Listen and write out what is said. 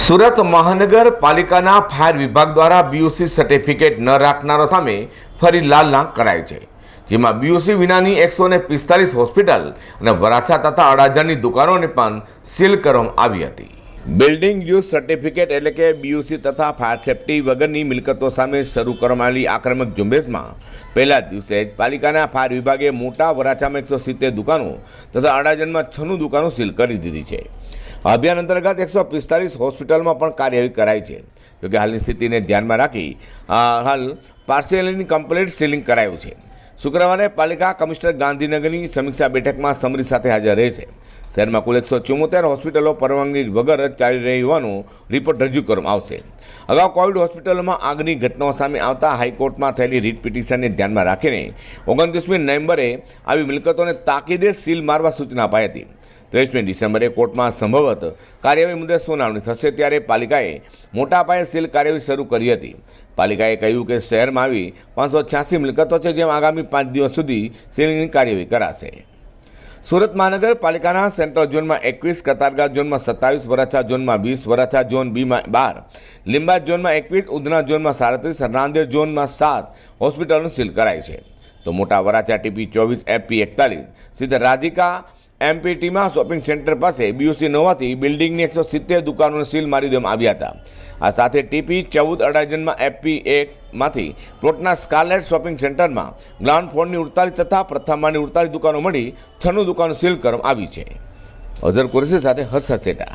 સુરત મહાનગરપાલિકાના ફાયર વિભાગ દ્વારા બીયુસી સર્ટિફિકેટ ન રાખનારો સામે ફરી લાલ નાક કરાય છે, જેમાં બીયુસી વિનાની એકસો ને પિસ્તાલીસ હોસ્પિટલ અને વરાછા તથા અડાજણની દુકાનોને પણ સીલ કરવામાં આવી હતી. બિલ્ડિંગ યુઝ સર્ટિફિકેટ એટલે કે બીયુસી તથા ફાયર સેફ્ટી વગરની મિલકતો સામે શરૂ કરવામાં આવેલી આક્રમક ઝુંબેશમાં પહેલા દિવસે જ પાલિકાના ફાયર વિભાગે મોટા વરાછામાં એકસો સિત્તેર દુકાનો તથા અડાજણમાં છનું દુકાનો સીલ કરી દીધી છે. અભિયાન અંતર્ગત એકસો પિસ્તાલીસ હોસ્પિટલમાં પણ કાર્યવાહી કરાઈ છે. જોકે હાલની સ્થિતિને ધ્યાનમાં રાખી હાલ પાર્સેલની કમ્પ્લીટ સીલિંગ કરાયું છે. શુક્રવારે પાલિકા કમિશનર ગાંધીનગરની સમીક્ષા બેઠકમાં સમરી સાથે હાજર રહેશે શહેરમાં કુલ એકસો ચુમ્મોતેર હોસ્પિટલો પરવાનગી વગર જ ચાલી રહી હોવાનો રિપોર્ટ રજૂ કરવામાં આવશે. અગાઉ કોવિડ હોસ્પિટલોમાં આગની ઘટનાઓ સામે આવતા હાઈકોર્ટમાં થયેલી રીટ પિટિશનને ધ્યાનમાં રાખીને ઓગણત્રીસમી નવેમ્બરે આવી મિલકતોને તાકીદે સીલ મારવા સૂચના અપાઈ હતી. ત્રેવીસમી ડિસેમ્બરે કોર્ટમાં સંભવત કાર્યવાહી મુદ્દે સુનાવણી થશે ત્યારે પાલિકાએ મોટા પાયે સીલ કાર્યવાહી શરૂ કરી હતી. પાલિકાએ કહ્યું કે શહેરમાં આવી પાંચસો છ્યાસી મિલકતો છે જેમ આગામી પાંચ દિવસ સુધી સીલિંગની કાર્યવાહી કરાશે. સુરત મહાનગરપાલિકાના સેન્ટ્રલ ઝોનમાં એકવીસ કતારગા ઝોનમાં સત્તાવીસ, વરાછા ઝોનમાં વીસ, વરાછા ઝોન બીમાં બાર લીંબાદ ઝોનમાં એકવીસ, ઉધના ઝોનમાં સાડત્રીસ, રાંદેર ઝોનમાં સાત હોસ્પિટલનું સીલ કરાઈ છે. તો મોટા વરાછા ટીપી ચોવીસ, એફપી એકતાલીસ, સીધા રાધિકા એમપીટીમાં શોપિંગ સેન્ટર પાસે બીયુસી ન હોવાથી બિલ્ડિંગની એકસો સિત્તેર દુકાનોને સીલ મારી દેવામાં આવ્યા હતા. આ સાથે ટીપી ચૌદ અડાજનમાં એફપી એકમાંથી પ્લોટના સ્કારલેટ શોપિંગ સેન્ટરમાં ગ્રાઉન્ડ ફ્લોરની ઉડતાલીસ તથા પ્રથમ માળની ઉડતાલીસ દુકાનો મળી છનું દુકાનો સીલ કરવામાં આવી છે. અઝર કુરેશી સાથે હર્ષદ સેટા.